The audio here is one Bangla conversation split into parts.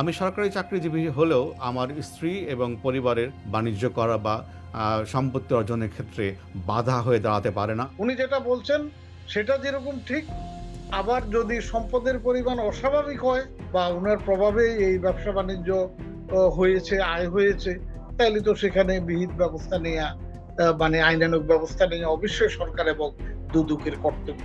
আমি সরকারি চাকরিজীবী হলেও আমার স্ত্রী এবং পরিবারের বাণিজ্য করা বা সম্পত্তি অর্জনের ক্ষেত্রে বাধা হয়ে দাঁড়াতে পারে না। উনি যেটা বলছেন সেটা যেরকম ঠিক আবার যদি সম্পদের পরিমাণ অস্বাভাবিক হয় বা ওনার প্রভাবে এই ব্যবসা বাণিজ্য হয়েছে আয় হয়েছে তাহলে তো সেখানে বিহিত ব্যবস্থা নেওয়া মানে আইনানুগ ব্যবস্থা নেওয়া অবশ্যই সরকার এবং দুদুকের কর্তব্য।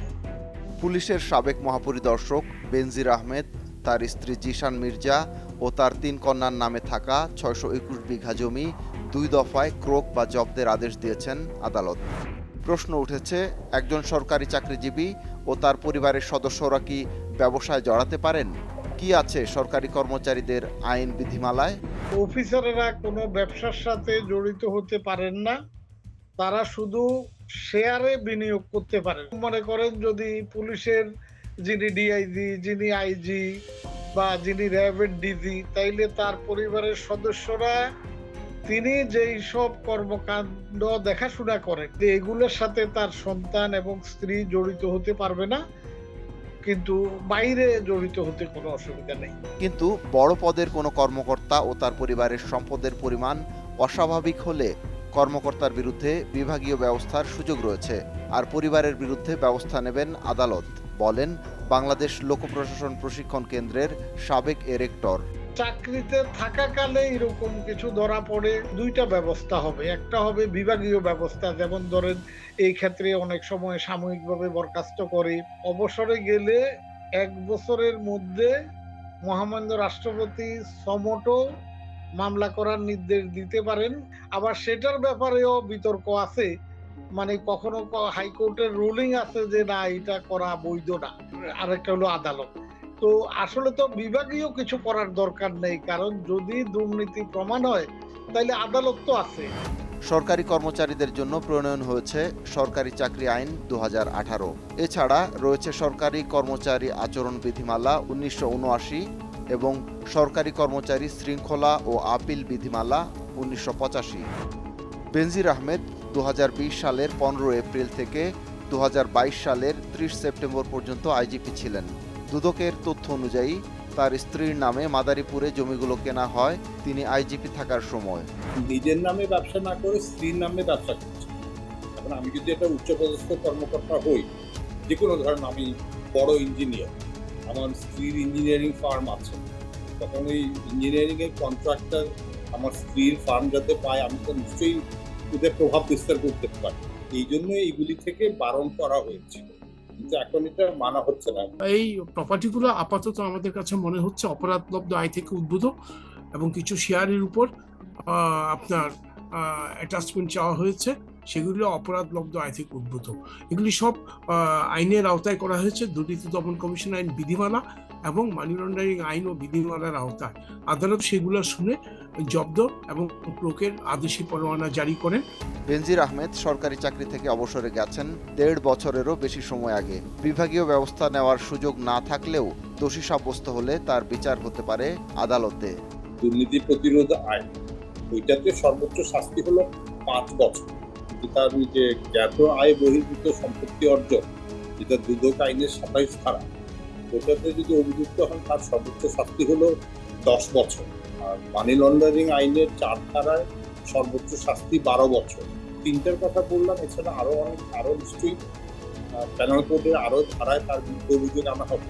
পুলিশের সাবেক মহাপরিদর্শক বেনজির আহমেদ তার স্ত্রী জিশান মির্জা ও তার তিন কন্যার নামে থাকা ছয়শো একুশ বিঘা জমি দুই দফায় ক্রোক বা জব্দের আদেশ দিয়েছেন আদালত। প্রশ্ন উঠেছে, একজন সরকারি চাকরিজীবী ও তার পরিবারের সদস্যরা কি ব্যবসায় জড়াতে পারেন? কি আছে সরকারি কর্মচারীদের আইন বিধিমালায়? অফিসারেরা কোনো ব্যবসার সাথে জড়িত হতে পারেন না। তারা শুধু শেয়ারে বিনিয়োগ করতে পারেন। মনে করেন যদি পুলিশের যিনি ডিআইজি যিনি আইজি বা যিনি র্যাবের ডিজি তাইলে তার পরিবারের সদস্যরা তিনি যেই সব কর্মকাণ্ড দেখাশোনা করেন, এগুলোর সাথে তার সন্তান এবং স্ত্রী জড়িত হতে পারবে না, কিন্তু বাইরে জড়িত হতে কোনো অসুবিধা নেই। কিন্তু বড় পদের কোনো কর্মকর্তা ও তার পরিবারের সম্পদের পরিমাণ অস্বাভাবিক হলে কর্মকর্তার বিরুদ্ধে বিভাগীয় ব্যবস্থার সুযোগ রয়েছে, আর পরিবারের বিরুদ্ধে ব্যবস্থা নেবেন আদালত। বলেন বাংলাদেশ লোক প্রশাসন প্রশিক্ষণ কেন্দ্রের সাবেক এরেক্টর। চাকরিতে থাকাকালে এরকম কিছু ধরা পড়ে, দুইটা ব্যবস্থা হবে। একটা হবে বিভাগীয় ব্যবস্থা, যেমন ধরেন এই ক্ষেত্রে অনেক সময় সাময়িকভাবে বরখাস্ত করে। অবসরে গেলে এক বছরের মধ্যে মহামান্য রাষ্ট্রপতি সমটো মামলা করার নির্দেশ দিতে পারেন। আবার সেটার ব্যাপারেও বিতর্ক আছে। মানে কখনো হাইকোর্টের রুলিং আছে যে না, এটা করা বৈধ না। আরেকটা হলো আদালত। তো আসলে তো বিভাগীয় কিছু করার দরকার নেই, কারণ যদি দুর্নীতি প্রমাণ হয় তাহলে আদালত তো আছে। সরকারি কর্মচারীদের জন্য প্রণয়ন হয়েছে সরকারি চাকরি আইন দুহাজার আঠারো। এছাড়া রয়েছে সরকারি কর্মচারী আচরণ বিধিমালা উনিশশো উনআশি এবং সরকারি কর্মচারী শৃঙ্খলা ও আপিল বিধিমালা উনিশশো পঁচাশি। বেনজির আহমেদ দু হাজার বিশ সালের পনেরো এপ্রিল থেকে দু হাজার বাইশ সালের ত্রিশ সেপ্টেম্বর পর্যন্ত আইজিপি ছিলেন। দুদকের তথ্য অনুযায়ী, তার স্ত্রীর নামে মাদারীপুরে জমিগুলো কেনা হয়, তিনি আইজিপি থাকার সময়। নিজের নামে ব্যবসা না করে স্ত্রীর নামে ব্যবসা করছে এখন আমি যদি একটা উচ্চপদস্থ কর্মকর্তা হই, যে কোনো ধরেন আমি বড় ইঞ্জিনিয়ার, আমার স্ত্রীর ইঞ্জিনিয়ারিং ফার্ম আছে। তখন ওই ইঞ্জিনিয়ারিং এর কন্ট্রাক্টর আমার স্ত্রীর ফার্ম যাতে পায়, আমি তো নিশ্চয়ই ওদের প্রভাব বিস্তার করতে পারে। এই জন্য এইগুলি থেকে বারণ করা হয়েছিল। কিন্তু এখন এটা মানা হচ্ছে না। এই প্রপার্টিগুলো আপাতত আমাদের কাছে মনে হচ্ছে অপরাধলব্ধ আয় থেকে উদ্ভূত এবং কিছু শেয়ারের উপর আপনার অ্যাটাচমেন্ট চাওয়া হয়েছে। সেগুলো অপরাধলব্ধ আয় থেকে উদ্ভূত। এগুলি সব আইনের আওতায় করা হয়েছে। দুর্নীতি দমন কমিশন আইন বিধিমালা এবং মানি লন্ডারিং আইন ও বিধিমালার আওতায়। আদালত সেগুলো শুনে জব্দ এবং ক্রোকের আদেশি পরোয়ানা জারি করেন। বেনজির আহমেদ সরকারি চাকরি থেকে অবসরে গেছেন দেড় বছরেরও বেশি সময় আগে। বিভাগীয় ব্যবস্থা নেওয়ার সুযোগ না থাকলেও দোষী সাব্যস্ত হলে তার বিচার হতে পারে আদালতে। দুর্নীতি প্রতিরোধ আইন ওইটাতে সর্বোচ্চ শাস্তি হলো পাঁচ বছর। তার যে জ্ঞাত আয় বহির্ভূত সম্পত্তি অর্জন, যেটা দুদক আইনের সাতাইশ ধারা, ওটাতে যদি অভিযুক্ত হন তার সর্বোচ্চ শাস্তি হলো দশ বছর। আর মানি লন্ডারিং আইনের চার ধারায় সর্বোচ্চ শাস্তি বারো বছর। তিনটার কথা বললাম, এছাড়া আরও অনেক, আরও নিশ্চয়ই প্যানেল কোডের আরও ধারায় তার বিরুদ্ধে অভিযোগ আনা হবে।